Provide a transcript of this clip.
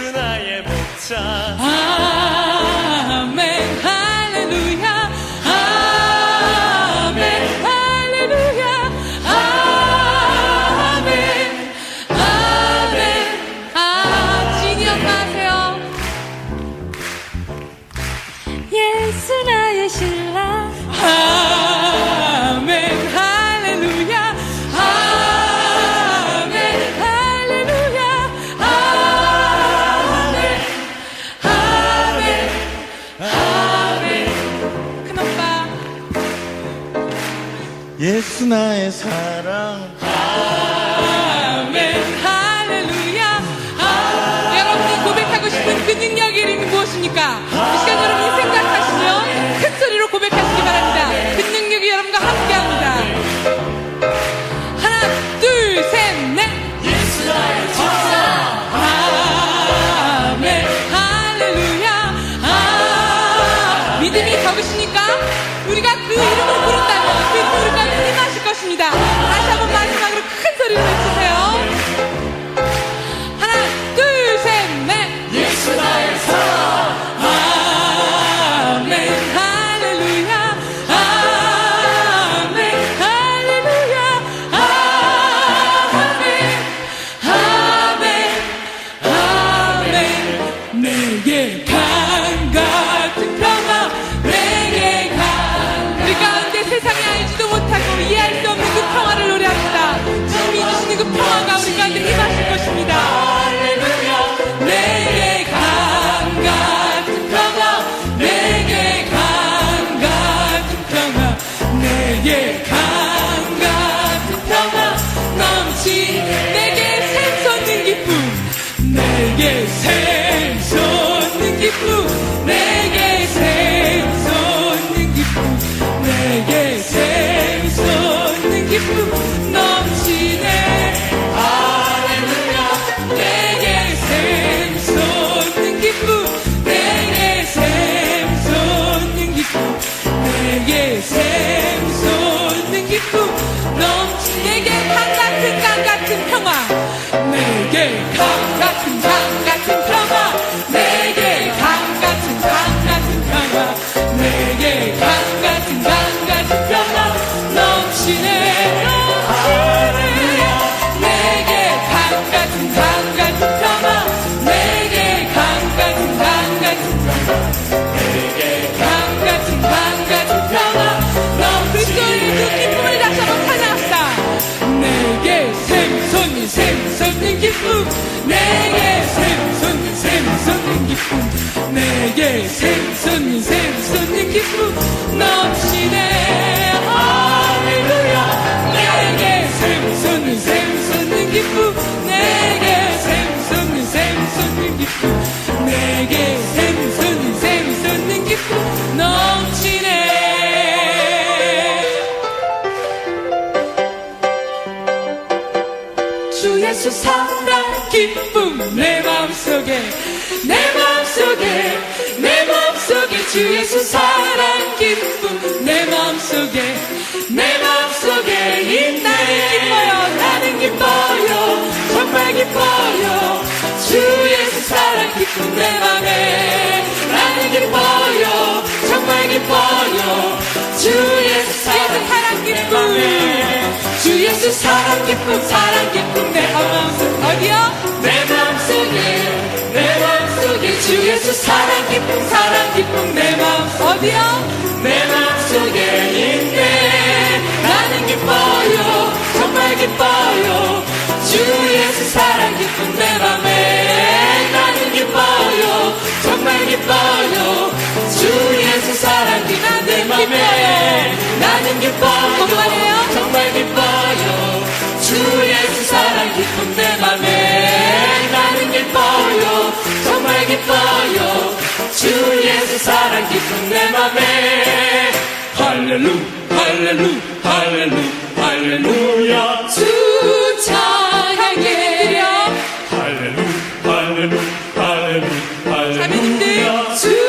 나의 목자 예수 나의 사랑. 아멘. 할렐루야. 아, 여러분이 고백하고 싶은 그 능력 이름이 무엇입니까? 이 시간 여러분이 생각하시면 큰 소리로 고백하시기 바랍니다. 그 능력이 여러분과 함께합니다. 하나 둘 셋 넷. 예수 나의 목자 아멘. 할렐루야. 아 믿음이 적으시니까 우리가 그 이름을 부른다면 그 이름을 가운데 힘하실 것입니다 내게 강 같은 강 같은 평화. 내게 강 같은 기쁨 내게 샘솟는 샘솟는 기쁨. 내게 샘솟는 샘솟는 기쁨. 넘치네 할렐루야. 내게 샘솟는 샘솟는 기쁨. 내게 샘솟는 샘솟는 기쁨. 내게 샘솟 주 예수 사랑 기쁨 내 마음속에 내 마음속에 내 마음속에 주 예수 사랑. 기쁨 내 마음속에 내 마음속에 있네 기뻐요. 나는 기뻐요. 정말 기뻐요. 주 예수 사랑 기쁨 내 맘에. 나는 기뻐요. 정말 기뻐요. 주 예수 사랑 기쁨. 주 예수 사랑 기쁨 사랑 기쁨. 내 마음속 어디요? 내 마음속에. 내 마음속에 주 예수 사랑 기쁨 사랑 기쁨. 내 마음 어디요? 내 마음속에 있네. 나는 기뻐요. 정말 기뻐 아멘 할렐루 할렐루 할렐루 할렐루야. 주 찬양해 할렐루 할렐루 할렐루 할렐루야. 주